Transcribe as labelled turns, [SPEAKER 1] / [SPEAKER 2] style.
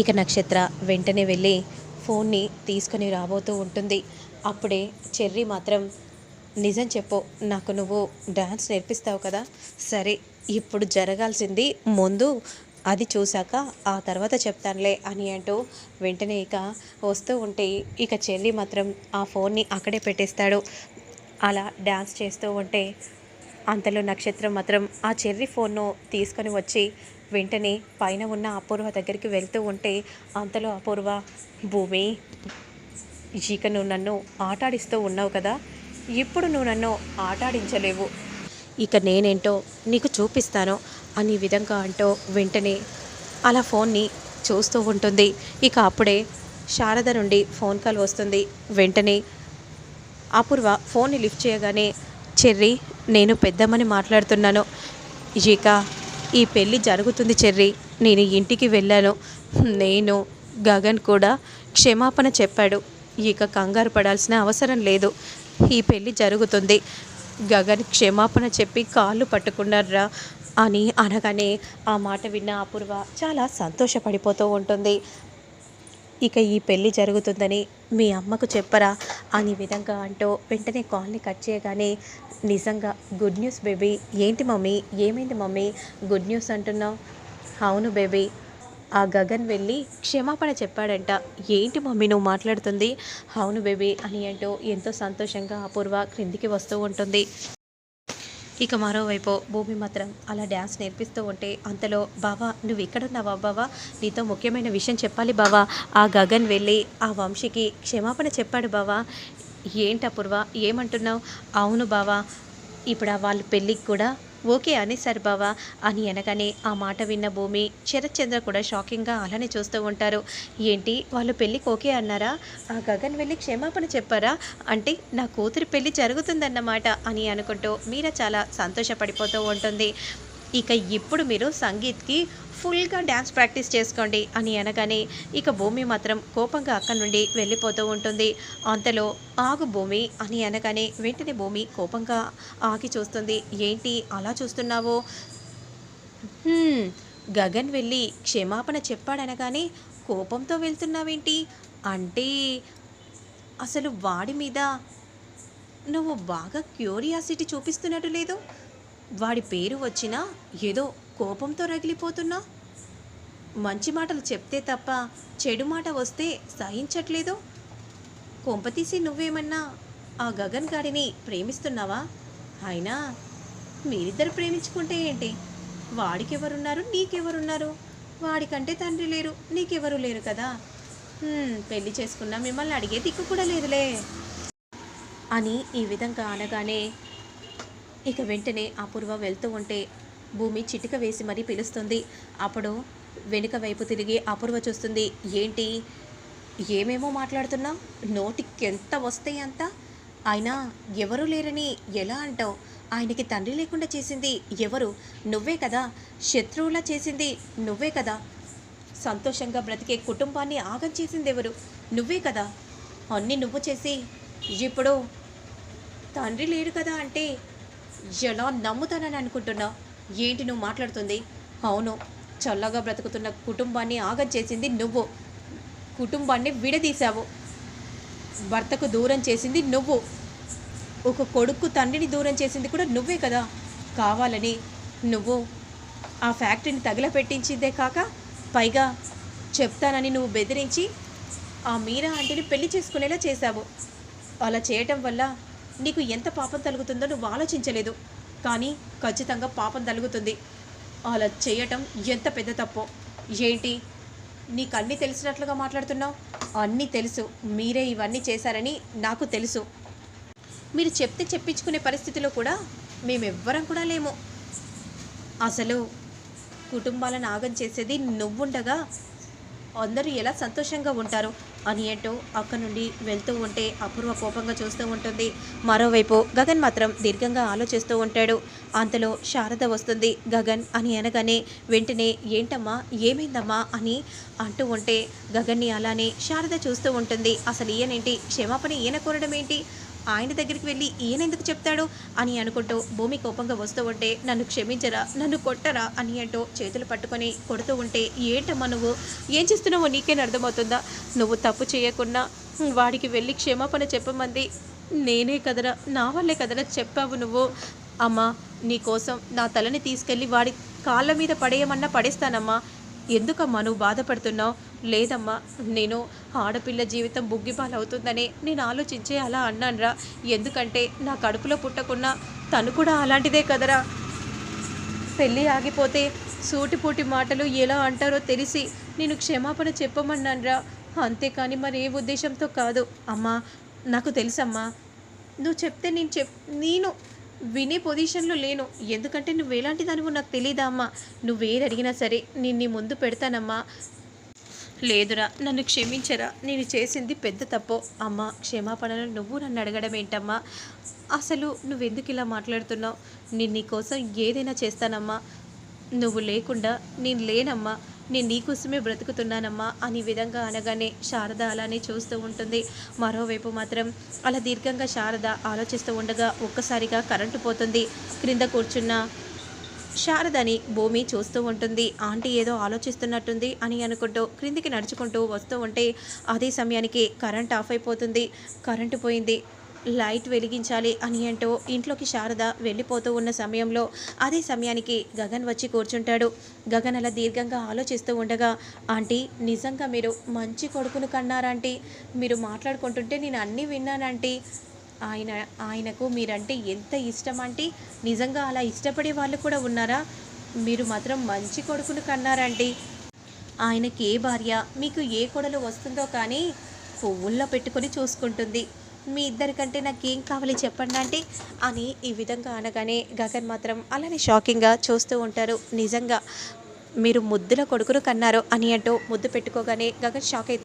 [SPEAKER 1] ఇక నక్షత్ర వెంటనే వెళ్ళి ఫోన్ని తీసుకొని రాబోతూ ఉంటుంది. అప్పుడే చెర్రీ మాత్రం నిజం చెప్పు నాకు నువ్వు డ్యాన్స్ నేర్పిస్తావు కదా? సరే ఇప్పుడు జరగాల్సింది ముందు అది చూశాక ఆ తర్వాత చెప్తానులే అని అంటూ వెంటనే ఇక వస్తూ ఉంటే ఇక చెల్లి మాత్రం ఆ ఫోన్ని అక్కడే పెట్టేస్తాడు. అలా డ్యాన్స్ చేస్తూ ఉంటే అంతలో నక్షత్రం మాత్రం ఆ చెర్రీ ఫోన్ను తీసుకొని వచ్చి వెంటనే పైన ఉన్న అపూర్వ దగ్గరికి వెళ్తూ ఉంటే అంతలో అపూర్వ భూమి ఇక నువ్వు నన్ను ఆటాడిస్తూ ఉన్నావు కదా ఇప్పుడు నువ్వు నన్ను ఆటాడించలేవు. ఇక నేనేంటో నీకు చూపిస్తాను అని విధంగా అంటూ వెంటనే అలా ఫోన్ని చూస్తూ ఉంటుంది. ఇక అప్పుడే శారద నుండి ఫోన్ కాల్ వస్తుంది. వెంటనే అపూర్వ ఫోన్ని లిఫ్ట్ చేయగానే చెర్రీ నేను పెద్దమ్మని మాట్లాడుతున్నాను. ఇక ఈ పెళ్ళి జరుగుతుంది చెర్రీ. నేను ఇంటికి వెళ్ళాను. నేను గగన్ కూడా క్షమాపణ చెప్పాడు. ఇక కంగారు పడాల్సిన అవసరం లేదు. ఈ పెళ్ళి జరుగుతుంది. గగన్ క్షమాపణ చెప్పి కాళ్ళు పట్టుకున్నారా అని అనగానే ఆ మాట విన్న అపూర్వ చాలా సంతోషపడిపోతూ ఉంటుంది. ఇక ఈ పెళ్ళి జరుగుతుందని మీ అమ్మకు చెప్పరా అని విధంగా అంటూ వెంటనే కాల్ని కట్ చేయగానే నిజంగా గుడ్ న్యూస్ బేబీ. ఏంటి మమ్మీ? ఏమైంది మమ్మీ? గుడ్ న్యూస్ అంటున్నావు? అవును బేబీ. ఆ గగన్ వెళ్ళి క్షమాపణ చెప్పాడంట. ఏంటి మమ్మీ నువ్వు మాట్లాడుతుంది? అవును బేబీ అని అంటూ ఎంతో సంతోషంగా అపూర్వ క్రిందికి వస్తూ ఉంటుంది. ఇక మరోవైపు భూమి మాత్రం అలా డ్యాన్స్ నేర్పిస్తూ ఉంటే అంతలో బావా నువ్వు ఎక్కడున్నావా బావా? నీతో ముఖ్యమైన విషయం చెప్పాలి బావా. ఆ గగన్ వెళ్ళి ఆ వంశీకి క్షమాపణ చెప్పాడు బావా. ఏంటి అపూర్వ? ఏమంటున్నావు? అవును బావా ఇప్పుడు ఆ వాళ్ళ పెళ్ళికి కూడా ఓకే అనేసారు బావా. అని అనగానే ఆ మాట విన్న భూమి శరత్చంద్ర కూడా షాకింగ్గా అలానే చూస్తూ ఉంటారు. ఏంటి వాళ్ళు పెళ్ళికి ఓకే అన్నారా? ఆ గగన్ వెళ్ళి క్షమాపణ చెప్పారా? అంటే నా కూతురి పెళ్ళి జరుగుతుందన్నమాట అని అనుకుంటూ మీరా చాలా సంతోషపడిపోతూ ఉంటుంది. ఇక ఇప్పుడు మీరు సంగీత్కి ఫుల్గా డ్యాన్స్ ప్రాక్టీస్ చేసుకోండి అని అనగానే ఇక భూమి మాత్రం కోపంగా అక్కడి నుండి వెళ్ళిపోతూ ఉంటుంది. అంతలో ఆగు భూమి అని అనగానే వెంటనే భూమి కోపంగా ఆగి చూస్తుంది. ఏంటి అలా చూస్తున్నావు? గగన్ వెళ్ళి క్షమాపణ చెప్పాడనగానే కోపంతో వెళ్తున్నావేంటి? అంటే అసలు వాడి మీద నువ్వు బాగా క్యూరియాసిటీ చూపిస్తున్నట్టు లేదు? వాడి పేరు వచ్చినా ఏదో కోపంతో రగిలిపోతున్నా. మంచి మాటలు చెప్తే తప్ప చెడు మాట వస్తే సహించట్లేదు. కొంపతీసి నువ్వేమన్నా ఆ గగన్ గాడిని ప్రేమిస్తున్నావా? అయినా మీరిద్దరు ప్రేమించుకుంటే ఏంటి? వాడికెవరున్నారు? నీకెవరున్నారు? వాడికంటే తండ్రి లేరు నీకెవరు లేరు కదా? పెళ్ళి చేసుకున్నా మిమ్మల్ని అడిగే దిక్కు కూడా లేదులే. అని ఈ విధంగా అనగానే ఇక వెంటనే అపూర్వ వెళ్తూ ఉంటే భూమి చిటిక వేసి మరీ పిలుస్తుంది. అప్పుడు వెనుక వైపు తిరిగి అపూర్వ చూస్తుంది. ఏంటి? ఏమేమో మాట్లాడుతున్నా? నోటికి ఎంత వస్తాయి అంత? అయినా ఎవరు లేరని ఎలా అంటావు? ఆయనకి తండ్రి లేకుండా చేసింది ఎవరు? నువ్వే కదా. శత్రువులా చేసింది నువ్వే కదా. సంతోషంగా బ్రతికే కుటుంబాన్ని ఆగం చేసింది ఎవరు? నువ్వే కదా. అన్నీ నువ్వు చేసి ఇప్పుడు తండ్రి లేడు కదా అంటే ఎలా నమ్ముతానని అనుకుంటున్నావు ఏంటి నువ్వు మాట్లాడుతుంది? అవును చల్లగా బ్రతుకుతున్న కుటుంబాన్ని ఆగం చేసింది నువ్వు. కుటుంబాన్ని విడదీశావు. భర్తకు దూరం చేసింది నువ్వు. ఒక కొడుకు తండ్రిని దూరం చేసింది కూడా నువ్వే కదా. కావాలని నువ్వు ఆ ఫ్యాక్టరీని తగిలపెట్టించిందే కాక పైగా చెప్తానని నువ్వు బెదిరించి ఆ మీరా ఆంటీని పెళ్ళి చేసుకునేలా చేశావు. అలా చేయటం వల్ల నీకు ఎంత పాపం తలుగుతుందో నువ్వు ఆలోచించలేదు. కానీ ఖచ్చితంగా పాపం తలుగుతుంది. అలా చేయటం ఎంత పెద్ద తప్పో. ఏంటి? నీకు అన్నీ తెలిసినట్లుగా మాట్లాడుతున్నావు? అన్నీ తెలుసు. మీరే ఇవన్నీ చేశారని నాకు తెలుసు. మీరు చెప్తే చెప్పించుకునే పరిస్థితిలో కూడా మేమెవ్వరం కూడా లేము. అసలు కుటుంబాలను ఆగం చేసేది నువ్వుండగా అందరూ ఎలా సంతోషంగా ఉంటారు అని అంటూ అక్కడి నుండి వెళ్తూ ఉంటే అపూర్వ కోపంగా చూస్తూ ఉంటుంది. మరోవైపు గగన్ మాత్రం దీర్ఘంగా ఆలోచిస్తూ ఉంటాడు. అంతలో శారద వస్తుంది. గగన్ అని అనగానే వెంటనే ఏంటమ్మా? ఏమైందమ్మా? అని అంటూ ఉంటే గగన్ని అలానే శారద చూస్తూ ఉంటుంది. అసలు ఈయనేంటి? క్షమాపణ ఈయన కోరడం ఏంటి ఆయన దగ్గరికి వెళ్ళి ఈయన ఎందుకు చెప్తాడు? అని అనుకుంటూ భూమి కోపంగా వస్తూ ఉంటే నన్ను క్షమించరా నన్ను కొట్టరా అని అంటూ చేతులు పట్టుకొని కొడుతూ ఉంటే ఏంటమ్మా నువ్వు? ఏం చేస్తున్నావో నీకేం అర్థమవుతుందా? నువ్వు తప్పు చేయకుండా వాడికి వెళ్ళి క్షమాపణ చెప్పమంది నేనే కదరా నా వల్లే కదరా చెప్పావు నువ్వు? అమ్మా నీకోసం నా తలని తీసుకెళ్ళి వాడి కాళ్ళ మీద పడేయమన్నా పడేస్తానమ్మా. ఎందుకమ్మా నువ్వు బాధపడుతున్నావు? లేదమ్మా నేను ఆడపిల్ల జీవితం బుగ్గిపాలవుతుందని నేను ఆలోచించే అలా అన్నానురా. ఎందుకంటే నా కడుపులో పుట్టకున్నా తను కూడా అలాంటిదే కదరా. పెళ్ళి ఆగిపోతే సూటిపూటి మాటలు ఎలా అంటారో తెలిసి నేను క్షమాపణ చెప్పమన్నానురా. అంతేకాని మరి ఏ ఉద్దేశంతో కాదు. అమ్మా నాకు తెలుసమ్మా నువ్వు చెప్తే నేను చెప్ నేను వినే పొజిషన్లో లేను. ఎందుకంటే నువ్వు ఎలాంటి దానివో నాకు తెలియదా అమ్మా. నువ్వేది అడిగినా సరే నేను నీ ముందు పెడతానమ్మా. లేదురా నన్ను క్షమించరా. నేను చేసింది పెద్ద తప్పు. అమ్మ క్షమాపణలు నువ్వు నన్ను అడగడం ఏంటమ్మా? అసలు నువ్వెందుకు ఇలా మాట్లాడుతున్నావు? నేను నీకోసం ఏదైనా చేస్తానమ్మా. నువ్వు లేకుండా నేను లేనమ్మా. నేను నీకోసమే బ్రతుకుతున్నానమ్మా అని విధంగా అనగానే శారద అలానే చూస్తూ ఉంటుంది. మరోవైపు మాత్రం అలా దీర్ఘంగా శారద ఆలోచిస్తూ ఉండగా ఒక్కసారిగా కరెంటు పోతుంది. క్రింద కూర్చున్న శారదని భూమి చూస్తూ ఉంటుంది. ఆంటీ ఏదో ఆలోచిస్తున్నట్టుంది అని అనుకుంటూ క్రిందికి నడుచుకుంటూ వస్తూ ఉంటే అదే సమయానికి కరెంట్ ఆఫ్ అయిపోతుంది. కరెంటు పోయింది. లైట్ వెలిగించాలి అని అంటూ ఇంట్లోకి శారద వెళ్ళిపోతూ ఉన్న సమయంలో అదే సమయానికి గగన్ వచ్చి కూర్చుంటాడు. గగన్ అలా దీర్ఘంగా ఆలోచిస్తూ ఉండగా ఆంటీ నిజంగా మీరు మంచి కొడుకును కన్నారంటీ? మీరు మాట్లాడుకుంటుంటే నేను అన్నీ విన్నానంటీ. ఆయన ఆయనకు మీరంటే ఎంత ఇష్టం అంటే నిజంగా అలా ఇష్టపడే వాళ్ళు కూడా ఉన్నారా? మీరు మాత్రం మంచి కొడుకును కన్నారంటీ. ఆయనకి ఏ భార్య మీకు ఏ కొడలు వస్తుందో కానీ పువ్వుల్లో పెట్టుకొని చూసుకుంటుంది. మీ ఇద్దరికంటే నాకేం కావాలి చెప్పండి అంటే అని ఈ విధంగా అనగానే గగన్ మాత్రం అలానే షాకింగ్గా చూస్తూ ఉంటారు. నిజంగా మీరు ముద్దుల కొడుకును కన్నారు అని అంటూ ముద్దు పెట్టుకోగానే గగన్ షాక్ అయితే